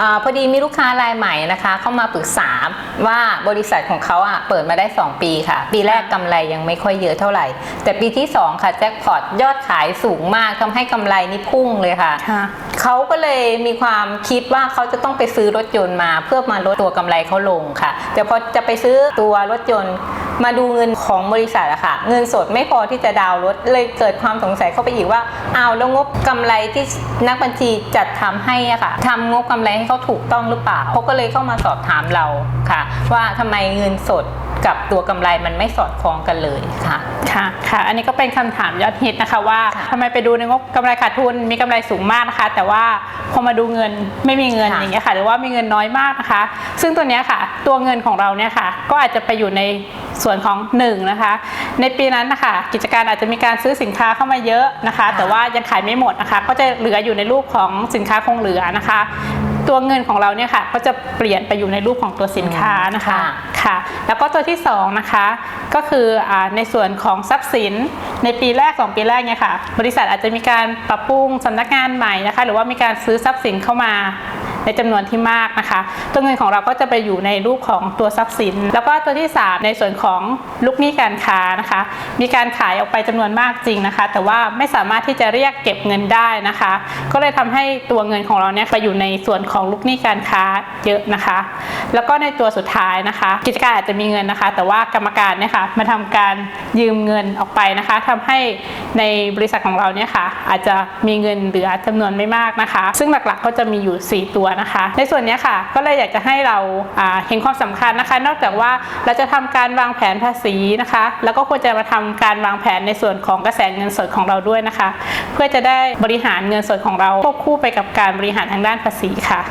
อาพอดีมีลูกค้ารายใหม่นะคะเข้ามาปรึกษาว่าบริษัทของเขาอะเปิดมาได้ 2 ปีค่ะ ปีแรกกำไรยังไม่ค่อยเยอะเท่าไหร่ แต่ปีที่ 2 ค่ะแจ็คพอตยอดขายสูงมากทำให้กำไรนี่พุ่งเลยค่ะค่ะ เขาก็เลยมีความคิดว่าเขาจะต้องไปซื้อรถยนต์มา เพื่อมาลดตัวกำไรเขาลงค่ะ แต่พอจะไปซื้อตัวรถยนต์ มาดูเงินของบริษัทอะค่ะ เงินสดไม่พอที่จะดาวน์รถเลยเกิดความสงสัยเข้าไปอีกว่าอ้าวแล้วงบกำไรที่นักบัญชีจัดทำให้อะค่ะทำงบกำไรให้เขาถูกต้องหรือเปล่าเขาก็เลยเข้ามาสอบถามเราค่ะ ว่าทำไมเงินสดกับตัวกำไรมันไม่สอดคล้องกันเลยค่ะค่ะค่ะ อันนี้ก็เป็นคำถามยอดฮิตนะคะว่าค่ะทำไมไปดูในงบกำไรขาดทุนมีกำไรสูงมากนะคะ แต่ว่าพอมาดูเงินไม่มีเงินค่ะอย่างเงี้ยค่ะ หรือว่ามีเงินน้อยมากนะคะ ซึ่งตัวเนี้ยค่ะ ตัวเงินของเราเนี่ยค่ะ ก็อาจจะไปอยู่ใน ส่วนของหนึ่งนะคะ ในปีนั้นนะคะกิจการอาจจะมีการซื้อสินค้าเข้ามาเยอะนะคะ แต่ว่ายังขายไม่หมดนะคะ ก็จะเหลืออยู่ในรูปของสินค้าคงเหลือนะคะ ตัวเงินของเราเนี่ยค่ะก็จะเปลี่ยนไปอยู่ในรูปของตัวสินค้านะคะค่ะค่ะแล้วก็ตัวที่สองนะคะก็คืออาในส่วนของทรัพย์สินในปีแรกสองปีแรกเนี่ยค่ะบริษัทอาจจะมีการปรับปรุงสำนักงานใหม่นะคะ หรือว่ามีการซื้อทรัพย์สินเข้ามา ในจำนวนที่มากนะคะ ตัวเงินของเราก็จะไปอยู่ในรูปของตัวทรัพย์สิน แล้วก็ตัวที่สามในส่วนของลูกหนี้การค้านะคะ มีการขายออกไปจำนวนมากจริงนะคะ แต่ว่าไม่สามารถที่จะเรียกเก็บเงินได้นะคะ ก็เลยทำให้ตัวเงินของเราเนี่ยไปอยู่ในส่วนของลูกหนี้การค้าเยอะนะคะ แล้วก็ในตัวสุดท้ายนะคะ กิจการอาจจะมีเงินนะคะ แต่ว่ากรรมการเนี่ยค่ะมาทำการยืมเงินออกไปนะคะทำให้ในบริษัทของเราเนี่ยค่ะอาจจะมีเงินเหลือจำนวนไม่มากนะคะ ซึ่งหลักๆก็จะมีอยู่ 4 ตัวนะคะ ในส่วนนี้ค่ะก็เลยอยากจะให้เราอ่าเห็นความสำคัญนะคะ นอกจากว่าเราจะทำการวางแผนภาษีนะคะ แล้วก็ควรจะมาทำการวางแผนในส่วนของกระแสเงินสดของเราด้วยนะคะ เพื่อจะได้บริหารเงินสดของเราควบคู่ไปกับการบริหารทางด้านภาษีค่ะ